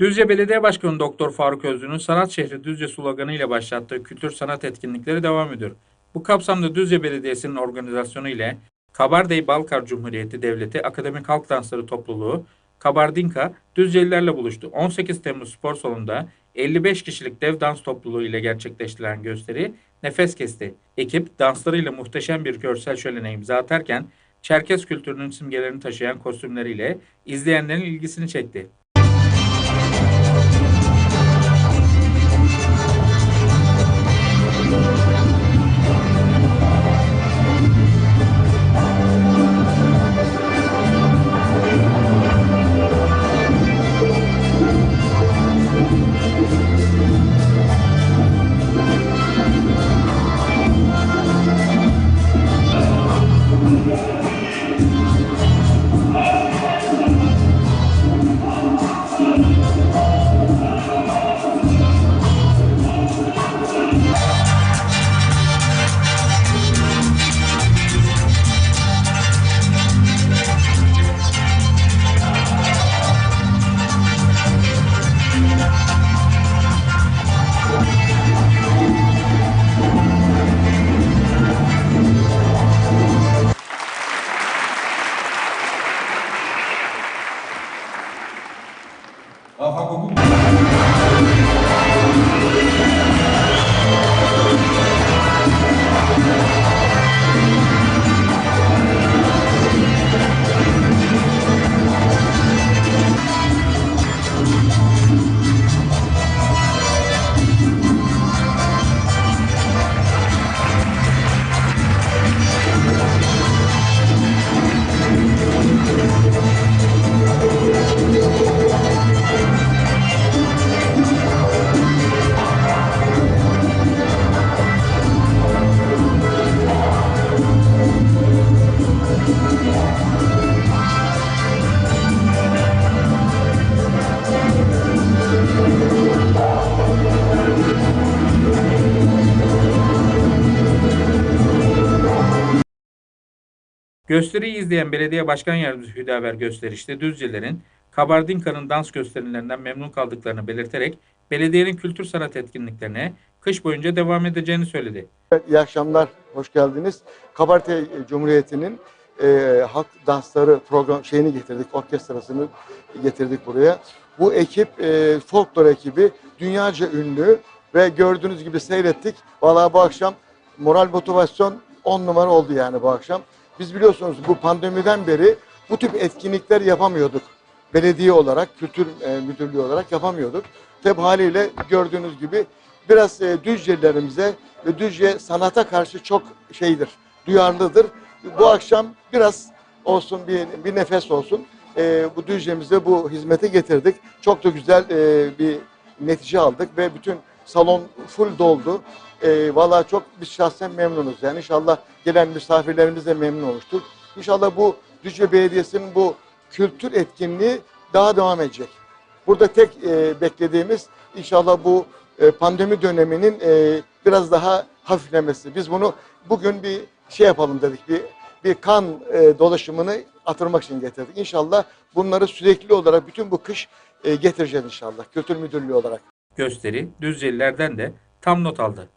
Düzce Belediye Başkanı Doktor Faruk Özlü'nün Sanat Şehri Düzce sloganı ile başlattığı kültür sanat etkinlikleri devam ediyor. Bu kapsamda Düzce Belediyesi'nin organizasyonu ile Kabardey Balkar Cumhuriyeti Devleti Akademik Halk Dansları Topluluğu Kabardinka Düzcelilerle buluştu. 18 Temmuz Spor Salonu'nda 55 kişilik dev dans topluluğu ile gerçekleştirilen gösteri nefes kesti. Ekip danslarıyla muhteşem bir görsel şölene imza atarken Çerkes kültürünün simgelerini taşıyan kostümleriyle izleyenlerin ilgisini çekti. Alfagu Gösteriyi izleyen Belediye Başkan Yardımcısı Hüdaver Gösteriş'te Düzcelerin Kabardinka'nın dans gösterilerinden memnun kaldıklarını belirterek belediyenin kültür sanat etkinliklerine kış boyunca devam edeceğini söyledi. Evet, iyi akşamlar, hoş geldiniz. Kabarte Cumhuriyeti'nin e, halk dansları program şeyini getirdik, orkestrasını getirdik buraya. Bu ekip, e, folklor ekibi dünyaca ünlü ve gördüğünüz gibi seyrettik. Vallahi bu akşam moral motivasyon 10 numara oldu yani bu akşam. Biz biliyorsunuz bu pandemiden beri bu tip etkinlikler yapamıyorduk. Belediye olarak, kültür e, müdürlüğü olarak yapamıyorduk. Tabi haliyle gördüğünüz gibi biraz e, Düzcelilerimize ve Düzce sanata karşı çok şeydir, duyarlıdır. Bu akşam biraz olsun bir, bir nefes olsun. E, bu Düzce'mize bu hizmeti getirdik. Çok da güzel e, bir netice aldık ve bütün salon full doldu. E, Valla çok biz şahsen memnunuz. Yani inşallah gelen misafirlerimiz de memnun olmuştur. İnşallah bu Düzce Belediyesi'nin bu kültür etkinliği daha devam edecek. Burada tek e, beklediğimiz inşallah bu e, pandemi döneminin e, biraz daha hafiflemesi. Biz bunu bugün bir şey yapalım dedik. Bir bir kan e, dolaşımını artırmak için getirdik. İnşallah bunları sürekli olarak bütün bu kış e, getireceğiz inşallah. Kültür Müdürlüğü olarak. Gösteri Düzcelilerden de tam not aldı.